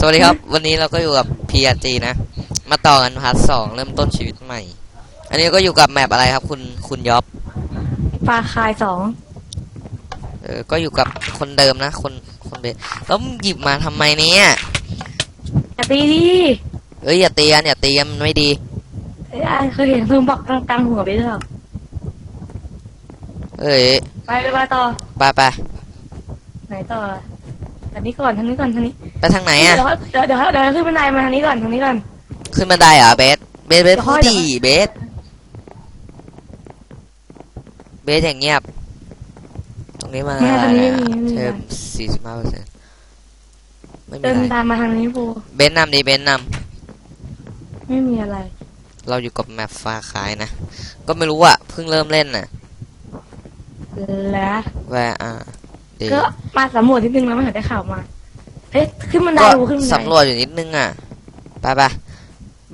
สวัสดีครับ วันนี้เราก็อยู่กับ PRG นะ มาต่อกันพาร์ทสองเริ่มต้นชีวิตใหม่ อันนี้ก็อยู่กับแมปอะไรครับ คุณคุณยอบปลาคายสองเออก็อยู่กับคนเดิมนะ คนคนเบสแล้วมึงหยิบมาทำไมเนี่ยอย่าตีดิเอ้ยอย่าตีกันอย่าตีกันมันไม่ดีเอ้ยอะเคยเห็นเพิ่งบอกกลางกลางหัวไปด้วยเหรอเอ้ยไปไปไปต่อไปไปไหนต่อ อันนี้ก่อนทางนี้ก่อนทางนี้ไปทางไหนอะเดี๋ยวเดี๋ยวเดี๋ยวเดี๋ยวขึ้นบันไดมาทางนี้ก่อนทางนี้ก่อน ขึ้นบันไดเหรอเบส เบสเบสเดี๋ยวพูดค่อยดีเบส เบสอย่างเงียบ ตรงนี้มาแม่ทางนี้ไม่มีไม่มี เทอะไรมสี่สิบห้าเปอร์เซ็นต์ไม่มีเดินอะไรตามมาทางนี้ปูเบสนำดีเบสนไม่มีอะไรำเราอยู่กับแมปฟ้าขายนะ ก็ไม่รู้อะ เพิ่งเริ่มเล่นน่ะ แล้ว แวร์อ่าดี ก็มาสำรวจนิดนึงแล้วมันถึงได้ข่าวมาเอ๊ะขึ้นบันไดก็ปูขึ้นบันไดสำรวจอยู่นิดนึงอะไปไป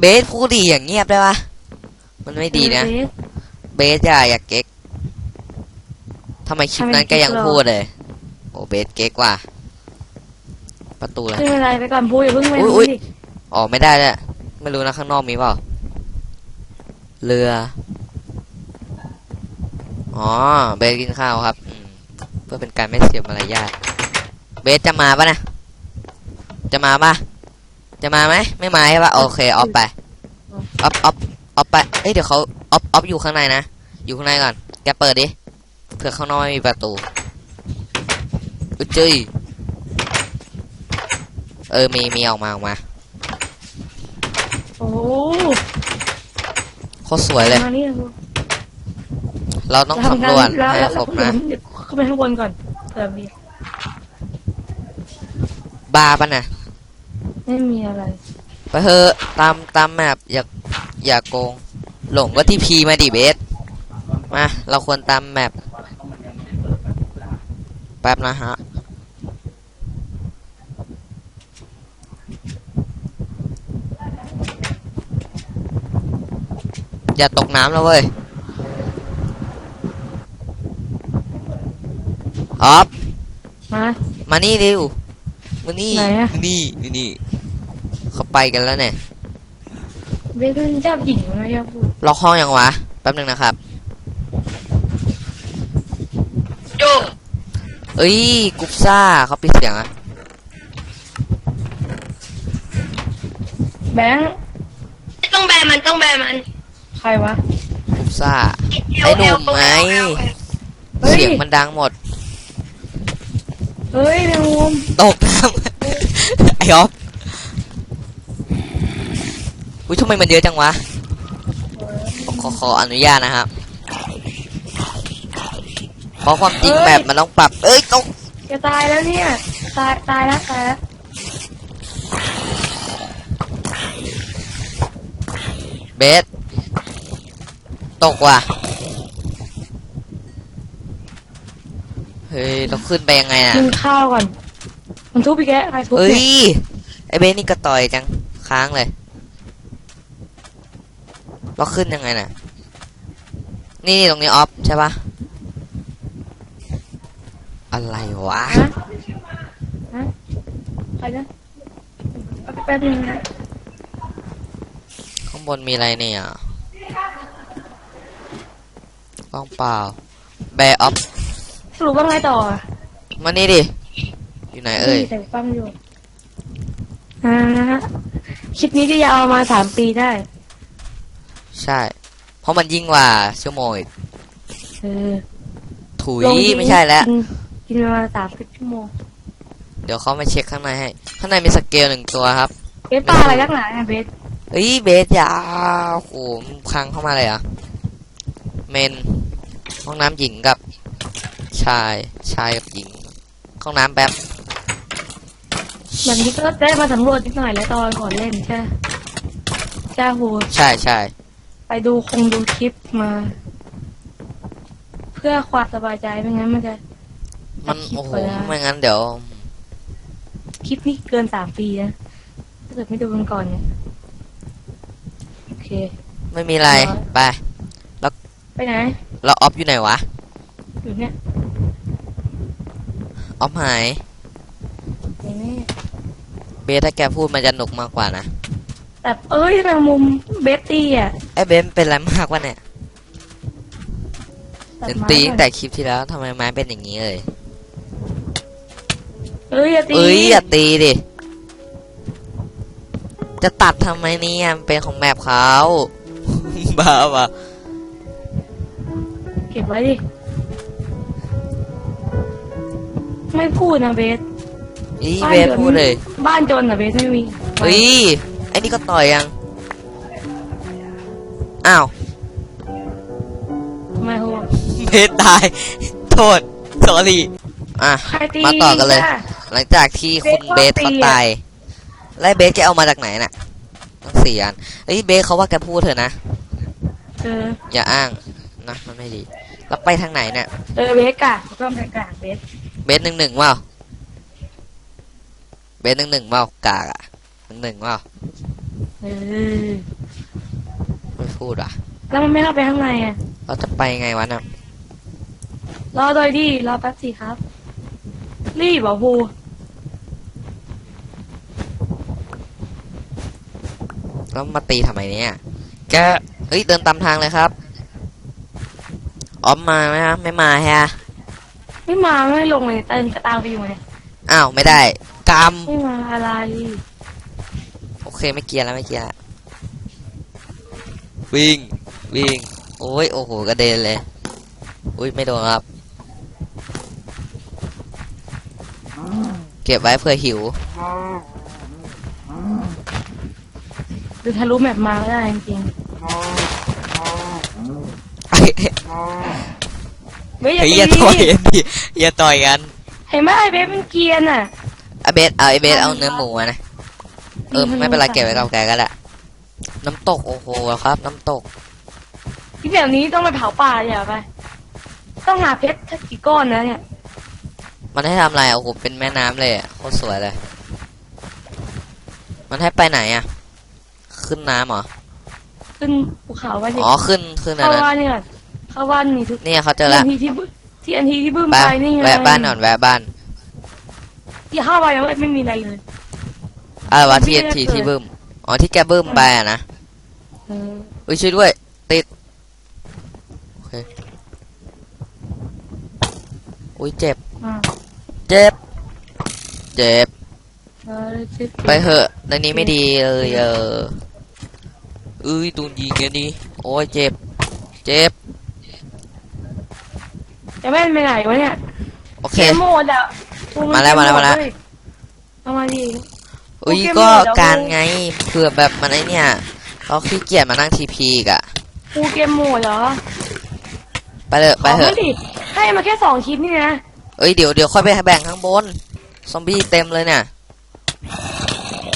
เบสพูดดีอย่างเงียบได้ปะมันไม่ดีนะเอ๊เบสอย่าอย่าเก๊กทำไมคลิปนั้นก็ยังพูดเลย โอ้เบสเก๊กว่ะประตูแล้วขึ้นบันไดไปก่อนปูอย่าเพิ่งไปอุ๊ยอุ๊ยดิออกไม่ได้เลยไม่รู้นะข้างนอกมีเปล่าเรือ อ๋อเบสกินข้าวครับอืม เพื่อเป็นการไม่เสียมารยาทเบสจะมาปะนะจะมาปะจะมาไหมไม่มาใช่ปะโอเคออฟไปออฟออฟออฟไปเอ้ยเดี๋ยวเขาออฟออฟอยู่ข้างในนะอยู่ข้างในก่อนแกเปิดดิเผื่อข้างนอกไม่มีประตูอุ๊ยจุ้ยเออมีมีออกมาออกมาโอ้โคตรสวยเลยมานี่ปูเราต้องสำรวจแล้วให้แล้วครบแล้วนะเดี๋ยวเข้าไปข้างบนก่อนเติมดีบาร์ปะนะไม่มีอะไรไปเถอะตามตามแมปอย่าอย่าโกง หลงก็ที่พีมาดิเบสมาเราควรตามแมปแป๊บนะฮะ อย่าตกน้ำแล้วเว้ย ออฟมามานี่เร็วมานี่ไหนอะมานี่นี่นี่เขาไปกันแล้วเนี่ย เบสเป็นเจ้าหญิงนะยาพูดล็อกห้องยังวะแป๊บหนึ่งนะครับ โจเอ้ยกุ๊บซ่าเขาปิดเสียงอะแบงค์ต้องแบนมันต้องแบนมันใครวะ กุ๊บซ่า ไอ้หนุ่มไง เฮ้ย เสียงมันดังหมด เฮ้ยแมงมุมตกน้ำ ไอ้ออฟอุ้ยทำไมมันเยอะจังวะขอขออนุญาตนะครับเพราะความจริงแบบมันต้องปรับ เอ้ยตกจะตายแล้วเนี่ยตายตายแล้วตายแล้วเบสตกว่ะ เฮ้ยเราขึ้นไปยังไงอะกินข้าวก่อน มันทุบอีกแกใครทุบเอ้เนี่ยยไอเบสนี่กระต่อยจังค้างเลย เราขึ้นยังไงน่ะ นี่ตรงนี้ออฟใช่ปะอะไรวะ ฮะฮะใครนะแป๊บนึงนะข้างบนมีอะไรเนี่ยกล้องเปล่า แบร์ออฟ สรุปว่าไงต่ออะมานี่ดิ อยู่ไหนเอ่ยแต่ฟังอยู่อ่านะฮะคลิปนี้จะยาวประมาณสามปีได้ ใช่ เพราะมันยิ่งกว่าชั่วโมงอีกเออถุยลงทีไม่ใช่แล้ว กินกินประมาณสามสิบชั่วโมงเดี๋ยวเขามาเช็คข้างในให้ ข้างในมีสเกลหนึ่งตัวครับ เบสปลาอะไรนักหนาเนี่ยเบสเฮ้ยเบสอย่าโอ้โหมันพังเข้ามาเลยเหรอะ เมน ห้องน้ำหญิงกับ ชาย ชายกับหญิงห้องน้ำแป๊บ แบบนี้ก็ได้มาสำรวจนิดหน่อยแล้วตอนก่อนเล่นใช่ไหมจ้าหูใช่ใช่ไปดูคงดูคลิปมา เพื่อความสบายใจไม่งั้นมันจะ มันคลิปโอ้โหไปแล้วไม่งั้นเดี๋ยว คลิปนี้เกินสามปีนะถ้าเกิดไม่ดูกันก่อนเนี่ยโอเค ไม่มีอะไร ไปไปไหนแล้วออฟอยู่ไหนวะ อยู่เนี่ย ออฟหายเดี๋ยวนี่เบสถ้าแกพูดมันจะหนุกมากกว่านะแต่เอ้ยแมงมุมเบสตี้อะไอ้เบสเป็นอะไรมากวะเนี่ยตัดเดี๋ยวไม้ตีตั้งแต่ก่อนคลิปที่แล้วทำไมไม้เป็นอย่างนี้เลยเอ้ยอย่าตีเอ้ยอย่าตีดิจะตัดทำไมเนี่ยมันเป็นของแมปเขา บ้าปะเก็บไว้ดิ ไม่พูดนะเบสอีบ้านเบสเดี๋ยวพูดเลยบ้านจนอะเบสไม่มีเฮ้ยไอ้นี่ก็ต่อยยัง อ้าวทำไมโหเบสตาย โทษสอรี่อะ ใครตีมาต่อกันเลย จ้ะ หลังจากที่คุณเบเบสสเขาว่าตีตายแล้วเบสจะเอามาจากไหนน่ะตั้งสี่อันเฮ้ยเบสเขาว่าแกพูดเถอะนะ เอออย่าอ้างนะมันไม่ดีแล้วไปทางไหนเนี่ย เออเบสกะก็แกะเบส เบสหนึ่งหนึ่งเปล่าเบสหนึ่งหนึ่งเปล่ากากอะหนึ่งหนึ่งเปล่าเออไม่พูดอะ แล้วมันไม่เข้าไปข้างในอะ เราจะไปไงวะน่ะรอโดยดีรอแป๊บสิครับ รีบเหรอภูแล้วมาตีทำไมเนี่ย แก เฮ้ย เดินตามทางเลยครับ ออมมาไหมฮะ ไม่มาฮะ ไม่มาไม่ลงเลยเตินกระตามไปอยู่ไงอ้าวไม่ได้กรรมไม่มาอะไรโอเคไม่เกียร์แล้วไม่เกียร์แล้ววิ่งวิ่งโอ้ยโอ้โหกระเด็นเลยอุ้ยไม่โดนครับ เก็บไว้เผื่อหิว หรือทะลุแมปมาก็ได้จริงๆ ไม่อย่าเฮ้ยตีอย่าต่อยกันดิอย่าต่อยกันเห็นไหมไอ้เบสมันเกรียนอะเอาเบสเอาไอเบสเอาเนื้อหมูมานะเออไม่เป็นไรเก็บไว้กับแกก็ได้น้ำตกโอ้โหครับ น้ำตกที่แบบนี้ต้องไปเผาป่าอย่าไปต้องหาเพชรสักกี่ก้อนนะเนี่ย มันให้ทำอะไรอะโอ้โหเป็นแม่น้ำเลยอะโคตรสวยเลย มันให้ไปไหนอะ ขึ้นน้ำเหรอ ขึ้นภูเขาว่าดิอ๋อขึ้นขึ้นอันเข้านั้นว่านนี่ก่อน เข้าว่านนี่ทุกเนี่ยเขาเจอแล้วทีที่บึ้ที่อันทีที่บึ้มไปไปนี่ไงแวะบ้านหน่อยแวะบ้านที่เข้าไปยังไม่มีอะไรเลย อะไรวะไม่ทีได้ทีเกิดที่บึ้มอ๋อที่แกบึ้มไปอะนะเอออุ้ยช่วยด้วย ติดโอเคอุ้ยเจ็บ อ่าเจ็บ เจ็บ เออสิบไปเหอะในนี้ไม่ดีเลยเออเอ้ยตูนยิงกันนี่โอ้ยเจ็บ เจ็บ จะไม่ไปไหนวะเนี่ยโอเค เกมโหมดอะโอ้นมาแล้วมาแล้วมาแล้ว เกหดเยเอามาดิอุ้ยโอเคก็หมดแล้วการไงเผื่อแบบมันไอเนี่ยเขาขี้เกียจมานั่งทีพีกอะกูเกมโหมดเหรอไปเลยไปเถขออะมาดิให้มาแค่สองคลิปนี่นะ เอ้ยเดี๋ยวเดี๋ยวค่อยไปแบ่งข้างบน ซอมบี้เต็มเลยเนี่ย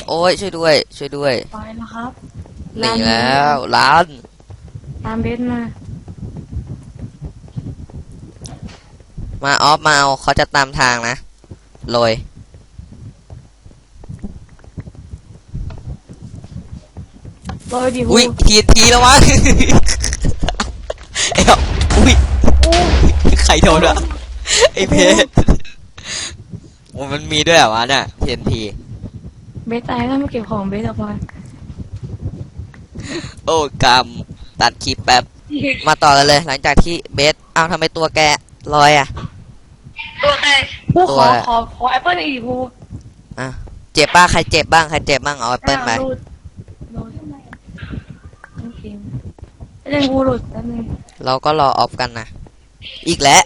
โอ้ยช่วยด้วย ช่วยด้วยไปแล้วครับหนีแล้วล้านตามเบสมา มาออฟมาเอาเขาจะตามทางนะโรยรอยดิอุ้ยทีทีแล้ววะเอ้าอุ้ยอู้ใครโดนอะไอเพชรโอ้มันมีด้วยเหรอวะเนี่ยทีนทีเบสตายแล้วมาเก็บของเบสออกมาโอ้กรรมตัดคลิปแป๊บมาต่อกันเลย หลังจากที่เบสอ้าวทำไมตัวแกลอยอะ ตัวใครผู้ขอตัวขอขอแอปเปิลอีกผู้เจ็บบ้างใครเจ็บบ้างใครเจ็บบ้างเอาแอปเปิลไปหลุดหลุดโอเคเล่นกูหลุดแป๊บนึงเราก็รอออฟกันนะอีกแล้ว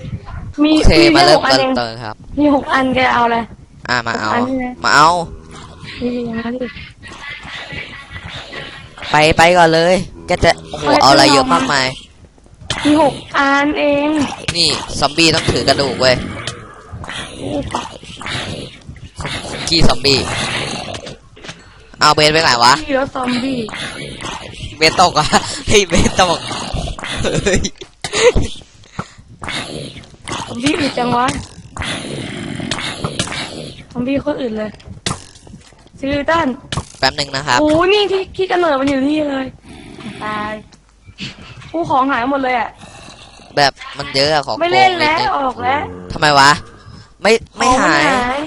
มีโอเคมีมาแค่เริ่หมกอันกันเองเติมครับ มีหกอันแกเอาเลยอ่ามาเอาอันนี้นะมาเอานี่ยังไงดิไปไปก่อนเลยแกจะโอ้โหเอาอะไรเยอะมากมายมีหกอันเอง นี่ซอมบี้ต้องถือกระดูกเว้ย อู้ปะกี้ซอมบี้เอาเบสไปไหนวะ พี่แล้วซอมบี้เบสตกอะเฮ้ยเบสตกเฮ้ยซอมบี้อื่นจังวะซอมบี้โคนอื่นเลยซิลิตันแป๊บหนึ่งนะครับ โอ้นี่ที่ที่กำเนิดมันอยู่นี่เลย ตายผู้ของหายหมดเลยอะ แบบมันเยอะอะของไม่เล่นโกงแล้วนิดนึงออกแล้ว ทำไมวะ ไม่ไม่ของนหายหาย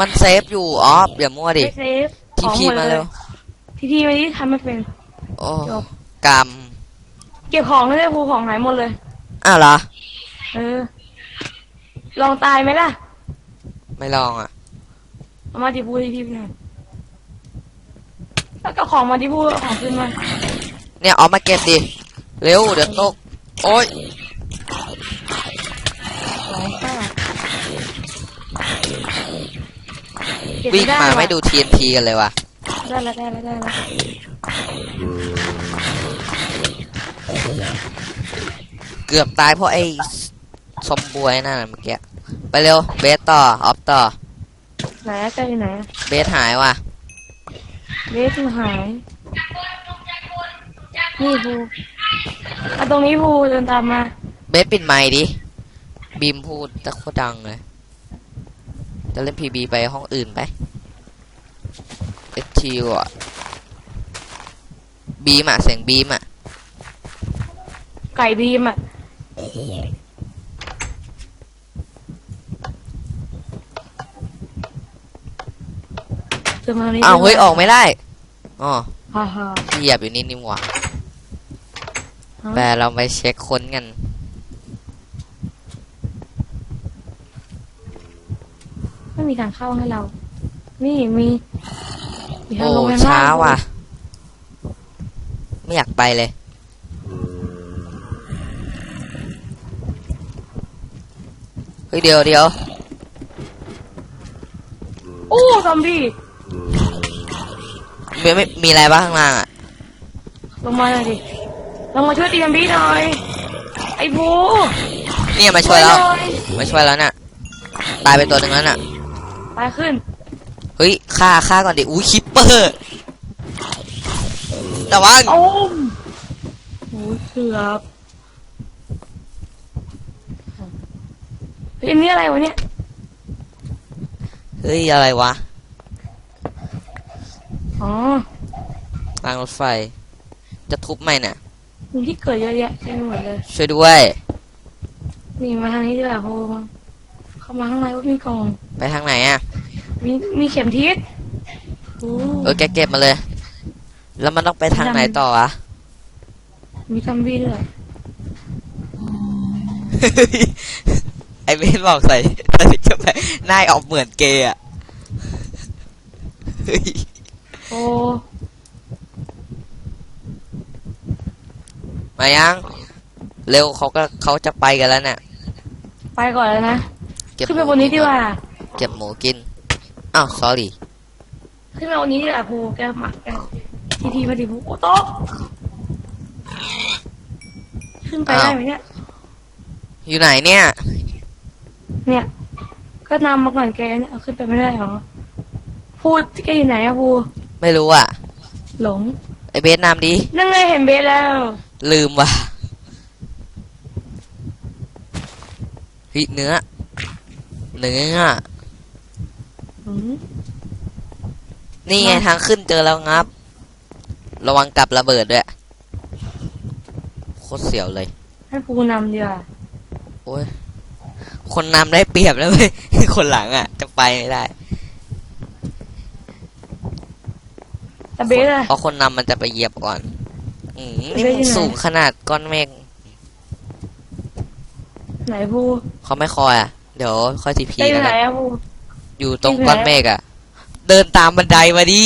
มันเซฟอยู่ออฟอย่ามั่วดิไม่เซฟทีของพีหมดมาเลเร็ยวทีพีไม่ได้ทำไม่เป็น โอ้จบ กรรมเก็บของเลยภูของหายหมดเลย อ้าวเหรอ เออ ลองตายไหมล่ะไม่ลองอะ เอามาที่ภูทีพีหน่อยแล้วก็ของมาที่ภูเอาของขึ้นมาเนี่ยออกมาเก็บดิ เร็ว เดี๋ยวตก โอ้ย สองเก้า เก็บวิ่งด้มาว่ะไม่ดู TNT กันเลยว่ะได้แล้วได้แล้วได้แล้วเกือบตายเพราะไอ้ซอมบวยนั่นน่ะเมื่อกี้ไปเร็วเบสต่อออฟต่อไหนอะใกล้ไหนอะเบสหายว่ะเบสมันหายนี่ภูมาตรงนี้ภูเดินตามมา เบสปิดไมค์ดิบีมพูดจะโคตรดังเลย จะเล่นพีบีไปห้องอื่นไปเอทีอะบีมอะเสียงบีมอะไก่บีมอะเดินมาตรงนี้อ้าวเฮ้ยออกไม่ได้อ๋อฮ่าฮ่าเหยียบอยู่นี่นี่หว่าฮะแต่เราไปเช็คค้นกัน ไม่มีทางเข้าให้เรา นี่มีมีทางโอ้ลงไปข้งล่งช้าว่ะ ไม่อยากไปเลย เฮ้ยเดี๋ยวเดี๋ยวโอ้ซอมบี้มีไม่มีอะไรบ้างข้างล่างอะ ลงมาหน่อยดิลงมาช่วยตีซอมบี้หน่อย ไอ้ภูเนี่ยมาช่วยแล้วหน่อยมาช่วยแล้วน่ะ ตายไปตัวหนึ่งแล้วน่ะ ไปขึ้น เฮ้ยฆ่าฆ่าก่อนดิอุ้ยคิปเปอร์แต่ว่าโอ้มโอ้ยเกือบเฮ้ยอันนี่อะไรวะเนี่ย เฮ้ยอะไรวะอ๋อรางรถไฟ จะทุบไหมเนี่ยมีที่เกิดเยอะแยะเต็มไปหมดเลยช่วยด้วย นี่มาทางนี้ดีกว่าโฮมา เข้ามาข้างในว่ามีกล่องไปทางไหนอะ มีมีเข็มทิศโอ้เออแกเก็บมาเลย แล้วมันต้องไปทางไหนต่ออะ มีซอมบี้ด้วยไอเบนบอกใส่ใส่จะไปนายออกเหมือนเกย์อะเฮ้ยโอ้มายัง เร็วเขาก็เขาจะไปกันแล้วเนี่ย ไปก่อนแล้วนะเก็บขึ้นไปบนนี้ดีกว่า เก็บหมูกิน อ้าว sorry ขึ้นมาบนนี้ดีกว่าภูแกหมักแกทีทีพอดีภูโอ้โต๊ะขึ้นไปได้ไหมเนี่ย อยู่ไหนเนี่ย เนี่ย ก็นำมาก่อนแกเนี่ยเอาขึ้นไปไม่ได้หรอพูดแกอยู่ไหนอะภูไม่รู้อะ หลง ไอเบสนำดินั่งไงเห็นเบสแล้ว ลืมว่ะเฮ้ยเนื้อ เนื้ออืมนี่ไงมาทางขึ้นเจอแล้วงับ ระวังกับระเบิดด้วย โคตรเสียวเลย ให้ภูนำดีกว่าโอ้ย คนนำได้เปรียบแล้วเว้ย คนหลังอะ จะไปไม่ได้ แต่เบสอะ เพราะคนนำมันจะไปเหยียบก่อน อืมนี่เบสมันอยู่ไหนสูงขนาดก้อนเมฆไหนภูเขาไม่คอยอะ เดี๋ยวค่อยทีพีแกอยู่แล้วไหนกันอะภูอยู่ตรงอยู่ไหนก้อนเมฆอะเดินตามบันไดมาดิ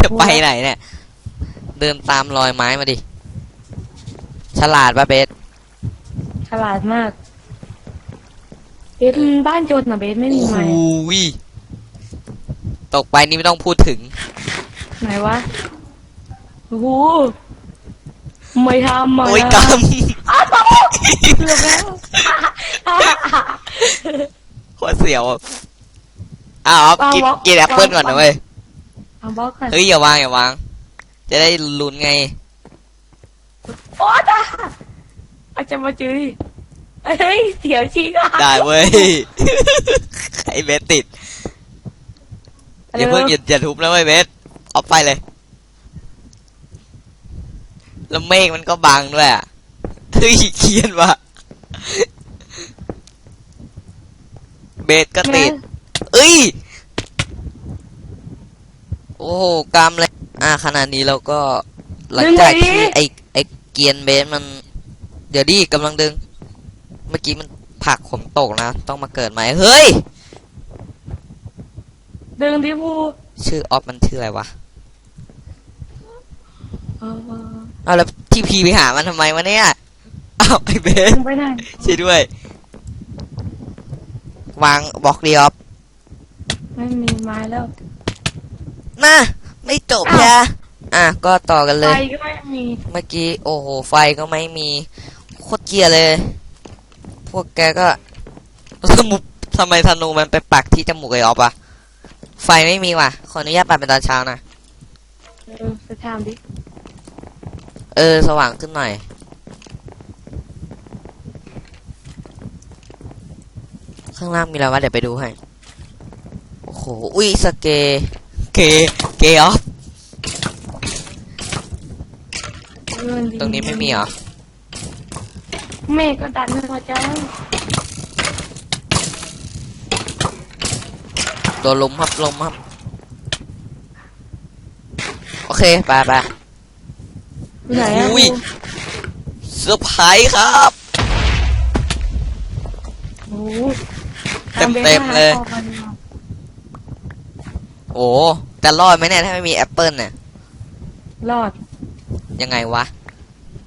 จะไปไหนเนี่ย เดินตามรอยไม้มาดิ ฉลาดปะเบสฉลาดมาก เบสมันบ้านโจรนะเบสไม่มีไม้โอ้ยตกไปนี่ไม่ต้องพูดถึง ไหนวะโอ้โหไม่ทำมาโอ้ยกอ้าวโต เกือบแล้วำโคตรเสียวอะอ้าววางกินบล็อกกินแอปเปิลก่อนนะเว้ย เอาบล็อกก่อนเฮ้ยอย่าวางอย่าวาง จะได้ลุ้นไง โอ้ตาอาจจะมาจื้อดิเฮ้ยเสียวจริงอะได้เว้ย ไอเบสติดอย่าเพิ่งอย่าอย่าทุบนะเว้ยเบสเอาไปเลย แล้วเมฆมันก็บังด้วยอะ เฮ้ยเขียนว่ะเบสก็ติดฮ้ย โอ้โหกรรมเลย อ่าขนาดนี้เราก็หลังจากที่ไอไอเกียนเบสมัน เดี๋ยวดิกำลังดึง เมื่อกี้มันผลักผมตกนะ ต้องมาเกิดใหม่เฮ้ย ดึงที่ภูชื่อออฟมันชื่ออะไรวะเออเอาแล้วที่พีไปหามันทำไมวะเนี่ย อ้าวไอเบสดึงไปไหนช่วยด้วย วางบล็อกเดียวไม่มีไม้แล้วน่ะไม่จบอ้าวยะอะก็ต่อกันเลไฟย ก็ไม่มีเมื่อกี้โอ้โหไฟก็ไม่มีโคตรเกลียเลย พวกแกก็สมุกทำไมธนูมันไปปักที่จมูกไอออฟอะไฟไม่มีว่ะขออนุญาตปัดเป็นตอนเช้านะ เออไปทำดิเออ สว่างขึ้นหน่อย ข้างล่างมีอะไรวะเดี๋ยวไปดูให้ โอ้โห อุ้ยสเก เก เกออฟเออดีตรงนี้ไม่มีเหรอ เมฆก็ดันไม่พอใจตัวลมครับลมครับ โอเคไปไปอยู่ไหนอะอุ้ยเซอร์ไพรส์ครับ โอ้โห เต็มเต็มเลยตามบสมาหาพ่อกันดีกว่าโอ้แต่รอดไหมเนี่ยถ้าไม่มีแอปเปิลเนี่ย รอด ยังไงวะ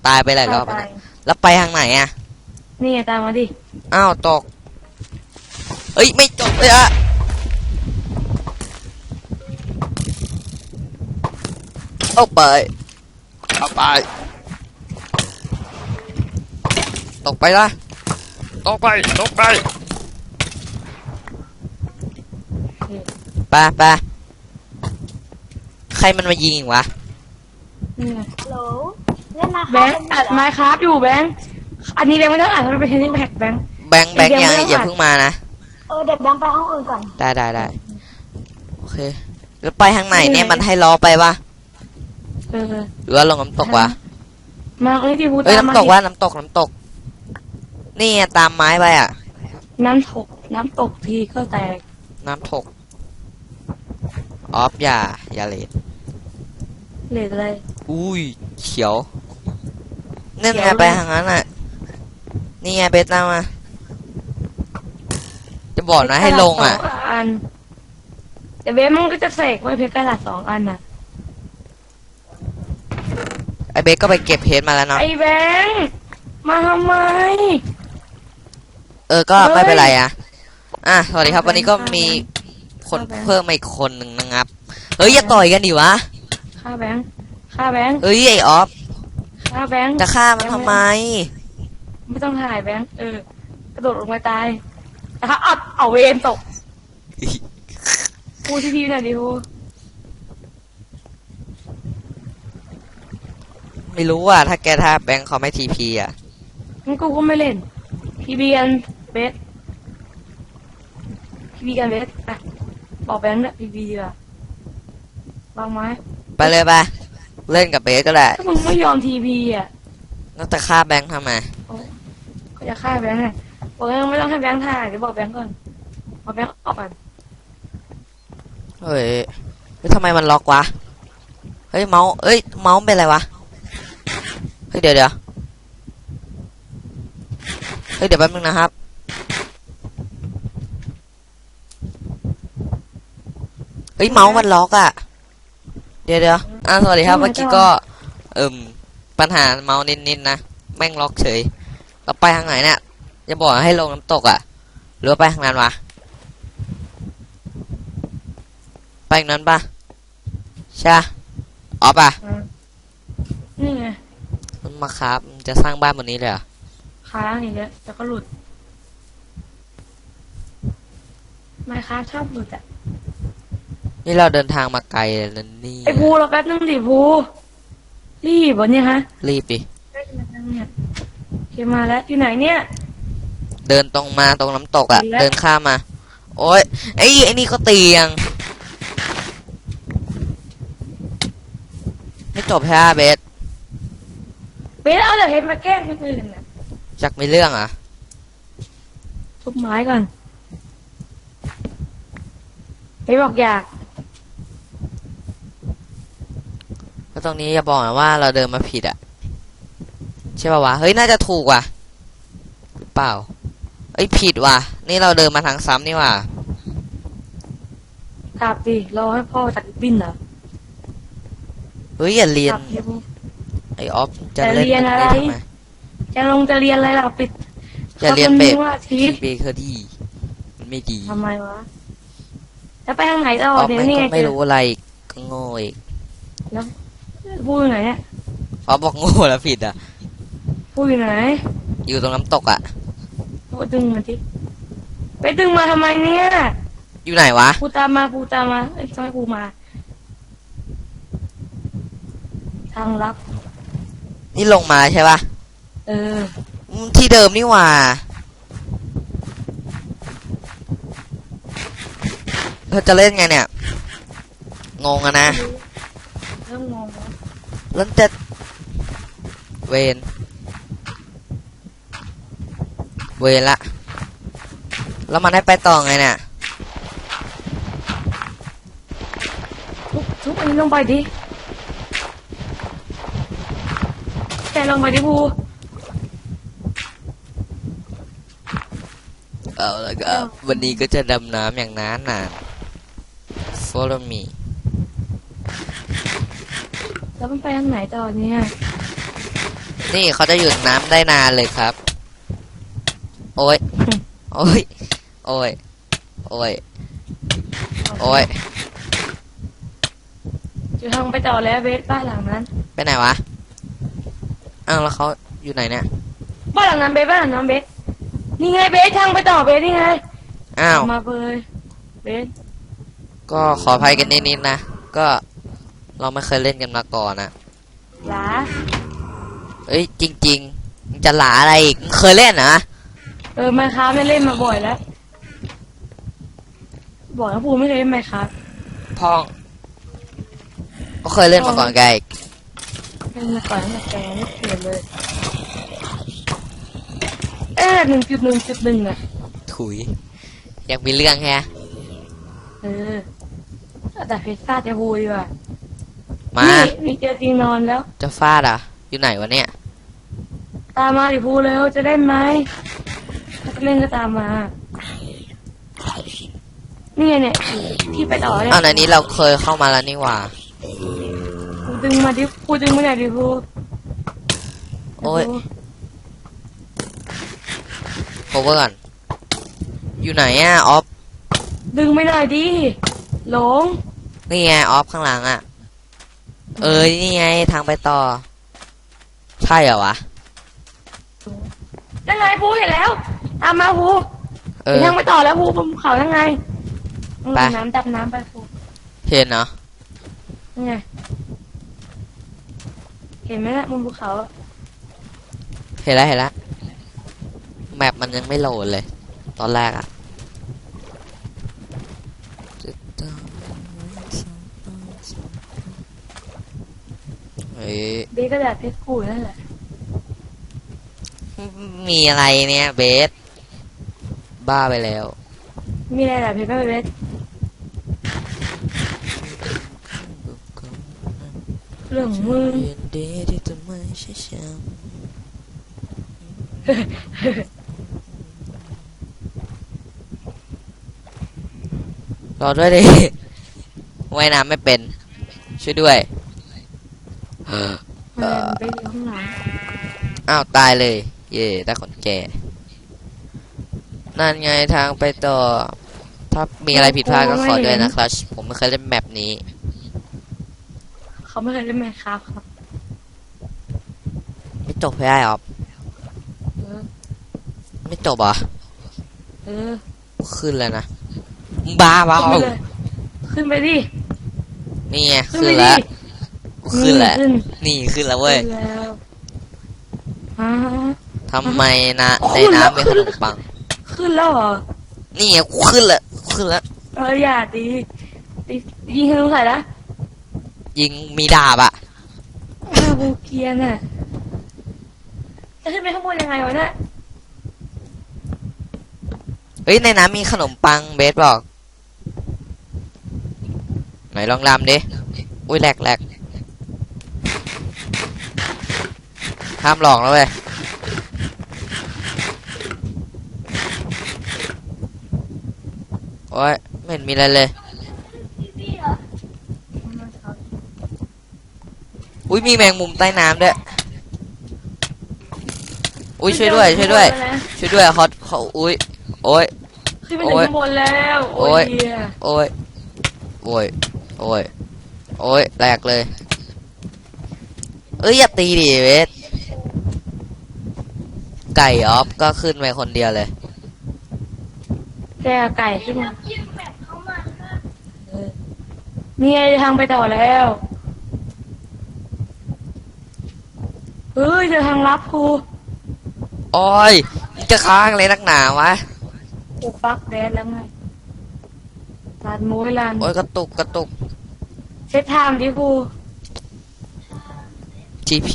ตายไปหลายรอบไปแล้วเนี่ยแล้วไปทางไหนอะ นี่ไงตามมาดิ อ้าวตก เอ้ยไม่จบเลยอะเอาไปเอาไป ตกไปละตกไป ตกไป ไปไปใครมันมายิงอีกวะนี่ไงฮัลโหลเล่นมาแบงค์อัดไมค์ครับอยู่แบงค์อันนี้แบงค์ไม่ต้องอัดมันเป็นเทนนิสแพ็กแบงค์ แบงค์แบงค์เดี๋ยัยวงไม่ต้องอย่าอัดเพิ่งมานะ เออเด็กแบงค์ไปห้องอื่นก่อนได้ได้ได้โอเค แล้วไปทางไหนเนี่ยมันให้ล้อไปปะเออหรือว่าลงน้ำตกวะมาเอ้ยที่พูดเอ้ยตามมาน้ำตกดิว่าน้ำตกน้ำตก นี่ไงตามไม้ไปอะ น้ำตกน้ำตกทีก็แตกน้ำตก ออฟอย่าอย่าเลดเหลืออะไร อุ้ยเขียวนั่นเขีไงยวเลยไปทางนั้นอะ นี่ไงเบสตามมาจะบอกนะให้ลงอะเพชรกรดสอัน แต่เบสมันก็จะเสกไว้เพชรกระดาษสองอันน่ะ ไอเบสก็ไปเก็บเพชรมาแล้วเนาะไอ้แบงค์มาทำไม เออก็เฮ้ยไม่เป็นไรอะ อะสวัสดีครับเอาวันนี้ก็แบงค์มี คนเอาแบงค์ เพิ่มมาอีกคนหนึ่งนะครับ เฮ้ยอย่าต่อยกันดิวะ ฆ่าแบงค์ฆ่าแบงค์เฮ้ยไอออฟฆ่าแบงค์จะฆ่ามันทำไม ไม่ต้องถ่ายแบงค์เออกระโดดลงไปตายนะคะอัดเอาเวนตกพูดที่พี่หน่อยดิพูไม่รู้อะถ้าแกท่าแบงค์เขาไม่ทีพีอะ งั้นกูก็ไม่เล่น พี่เบียนเบสพี่เบียนเบสไป บอกแบงค์เนี่ยพี่เบียร์วางไม้ไปเลยไปเล่นกับเบสก็ได้ถ้ามึงไม่ยอมทีพีอะแล้วแต่ฆ่าแบงค์ทำไมก็จะฆ่าแบงค์ไงบอกว่าไม่ต้องให้แบงค์ถ่ายเดี๋ยวบอกแบงค์ก่อนบอกแบงค์ออกก่อนเฮ้ยเฮ้ยทำไมมันล็อกวะเฮ้ยเมาส์เอ้ยเมาส์เป็นอะไรวะเฮ้ยเดี๋ยวเดี๋ยวเฮ้ยเดี๋ยวแป๊บนึงนะครับ เฮ้ยเมาส์มันล็อกอะเดี๋ยวเดี๋ยวอ่าสวัสดีครับเมื่อกี้ก็เอิ่มปัญหาเมาส์นิดๆนะแม่งล็อกเฉยเราไปทางไหนเนี่ยจะบอกให้ลงน้ำตกอะหรือว่าไปทางนั้นวะไปทางนั้นปะใช่ปะอ๋อปะนี่ไงมันมาครับมันจะสร้างบ้านบนนี้เลยเหรอค้างอย่างเงี้ยแล้วก็หลุดไมค้าชอบหลุดอะ นี่เราเดินทางมาไกลเลยนะนี่ไอ้ภูเราแป๊บนึงดิภูรีบวะเนี่ยฮะรีบดิได้ยินแล้วเนี่ยโอเคมาแล้วอยู่ไหนเนี่ย เดินตรงมาตรงน้ำตกอะ่ะดีแล้วเดินข้ามมา โอ้ยไอ้ไอ้นี่ก็ตียังไม่จบใช่ปะเบสเบสเอาแต่เพชรมาแกล้งคนอื่นน่ะจักมีเรื่องอะทุบไม้ก่อนไม่บอกอยาก ก็ตรงนี้อย่าบอกนะว่าเราเดินมาผิดอะใช่ป่าวะ เฮ้ย น่าจะถูกว่ะหรือเปล่า เอ้ยผิดว่ะ นี่เราเดินมาทางซ้ำนี่ว่ะกลับดิรอให้พ่อจัดบินเหรอเฮ้ยอย่าเรียกนลับดิพวกไอออฟจะแต่เล่นเรียนแบบอะไรทำไมจะลงจะเรียนอะไรล่ะปิดอย่าเรียนขาเบป็รว่าอาทิตย์เบเคอร์ดีมันไม่ดีทำไมวะแล้วไปทางไหนต่อออฟเนี่ยมันนี่ก็ไงไม่เจอรู้อะไรอีกก็โง่อีก พูดอยู่ไหนเนี่ยออฟบอกโง่แล้วผิดอะ พูดอยู่ไหนอยู่ตรงน้ำตกอะ พูดดึงมาทีไปดึงมาทำไมเนี่ยอยู่ไหนวะพูตามมาพูตามมาเอ้ยต้องให้พูมา ทางลับนี่ลงมาใช่ปะเออ อืมที่เดิมนี่หว่า เราจะเล่นไงเนี่ย งงอะนะ เริ่มงงแล้วแล้วจะเวนเวนละ แล้วมันให้ไปต่อไงเนี่ยทุบทุบอันนี้ลงไปดิแกลงไปดิพูเอาแล้วก็วันนี้ก็จะดำน้ำอย่างนานนาน follow me แล้วมันไปทางไหนต่อเนี่ยนี่เขาจะหยุดน้ำได้นานเลยครับ โอ้ย โอ้ย โอ้ย โอ้ย โอ้ยจะทางไปต่อแล้วเบสบ้านหลังนั้น ไปไหนวะ อ้าวแล้วเขาอยู่ไหนเนี่ย บ้านหลังนั้นเบสบ้านหลังนั้นเบสนี่ไงเบสทางไปต่อเบสนี่ไงอ้าว มาเลยเบสก็ขออภัยกันนิดๆนะ ก็ เราไม่เคยเล่นกันมาก่อนนะหลาเอ้ยจริงๆมึงจะหลาอะไรอีกมึงเคยเล่นนะเออไมค้าไม่เล่นมาบ่อยแล้ว บอกแล้วพูไม่เคยเล่นไมค้าพ่องก็เคยเล่นมาก่อนแกอีกเล่นมาก่อนตั้งแต่แกไม่เปลี่ยนเลย เออหนึ่งจุดหนึ่งจุดหนึ่งอะถุย อยากมีเรื่องแฮะเออเอาแต่เพชรฟาดจะพูดีกว่า มา นี่มีเจอจริงนอนแล้ว จะฟาดอะ อยู่ไหนวะเนี่ย ตามมาดิพูเร็วจะได้ไหมถ้าจะเล่นก็ตามมา นี่ไงเนี่ยที่ไปต่อเนี่ยอ้าวในนี้เราเคยเข้ามาแล้วนี่หว่าพูดึงมาดิพูดึงมาหน่อยดิพูโอ้ยโคเวอร์ก่อน อยู่ไหนอะออฟ ดึงไม่หน่อยดิหลง นี่ไงออฟข้างหลังอะ เอ้ยนี่ไงทางไปต่อ ใช่เหรอวะ นั่นไงพูเห็นแล้ว ตามมาพูเอเดี๋ยวอทางไปต่อแล้วพูบนภูเขายังไงไป น้ำดับน้ำไปพูเห็นเนาะยังไงเห็นไหมล่ะบนภูเขาอะเห็นแล้วเห็นแล้วแมปมันยังไม่โหลดเลย ตอนแรกอะ เฮ้ยเบสก็แบบเพชรกูนั่นแหละมีอะไรเนี่ยเบส บ้าไปแล้ว มีอะไรแบบเพชรไหมเบสเรื่องของมึงยินดีที่จะไม่ใช่ฉันรอด้วยดิว่ายน้ำไม่เป็น ช่วยด้วย มันไปอยู่ข้างหลังอ้าวตายเลย เย่ได้ขนแก่นั่นไงทางไปต่อ ถ้ามีอะไรผิดพลาดก็ขอด้วยนะครับ ผมไม่เคยเล่นแมปนี้ เขาไม่เคยเล่นแมคครับครับไม่จบไม่ได้หรอเออไม่จบเหรอเออ ขึ้นแล้วนะมึงบ้าเปล่าขึ้นไปเลยขึ้นไปดินี่ไงขึ้นขึ้ไปนดิแล้ว ขึ้นแล้วขึ้นนี่ขึ้นแล้วเว้ยขึ้นแล้วอ่าทำไมนะในขึ้นแล้วน้ำมีขนมปัง ขึ้นแล้วเหรอ นี่ไงกูขึ้นแล้วขึ้นแล้ว เอออย่าตีตียิงให้รู้ใส่ละยิงมีดาบอะอ้าวบูเกียนอะจะขึ้นไปข้างบนยังไงวะเนี่ยเฮ้ยในน้ำมีขนมปังเบสบอก ไหนลองลำดิ อุ้ยแหลกแหลก ห้ามหลอกแล้วเว้ยโอ้ยไม่เห็นมีอะไรเลย อุ้ยมีแมงมุมใต้น้ำด้วย อุ้ยช่วยด้วยช่วยด้วย ช่วยด้วยเขาเขาอุ้ยโอ้ย ขึ้นไปถึงข้างบนแล้ว โอ้โอ้ยยเหี้ย โอ้ย โอ้ย โอ้ย โอ้ยแหลกเลย เอ้ยอย่าตีดิเวท ไก่ออฟก็ขึ้นไปคนเดียวเลย แกไก่ขึ้นมาเออนี่ไงทางไปต่อแล้วเฮ้ยเจอทางลับครูโอ้ยมึงจะค้างเลยนักหนาวะกูปักแดนแล้วไงลานมุ้ยลานโอ้ยกระตุกกระตุกเซตไทม์ดิครู TP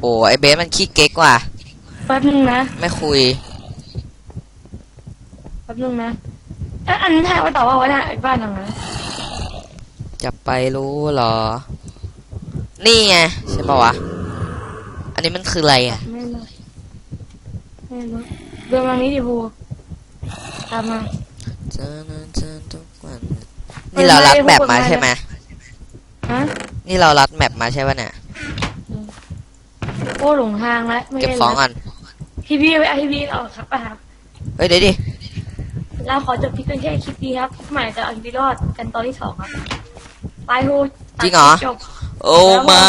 โอ้ไอเบสมันขี้เก๊กว่ะแป๊บนึงนะไม่คุย แป๊บนึงนะเอ๊ะอันนี้ทางไปต่อว่าไว้นะไอ้บ้านหลังนั้นจะไปรู้เหรอ นี่ไงใช่ปะวะ อันนี้มันคืออะไรอะ ไม่รู้ไม่รู้เดินมานี้ดิครูตามมาเจอนะเจอทุกวัน นี่เรารัดแมปมาใช่ไหมฮะนี่เรารัดแมปมาใช่ปะเนี่ย โอ้หลงทางแล้วไม่เก็บล่นของแล้วก่อนพี่พี่ไปเอาพี่พี่เอาครับไปครับเฮ้ยเดี๋ยวดิเราขอจบคลิปกันแค่คลิปนี้ครับหมายจะเอาชีวิตรอดกันตอนที่สองครับ ไปฮูจริงเหรอจบ โอ้ไม่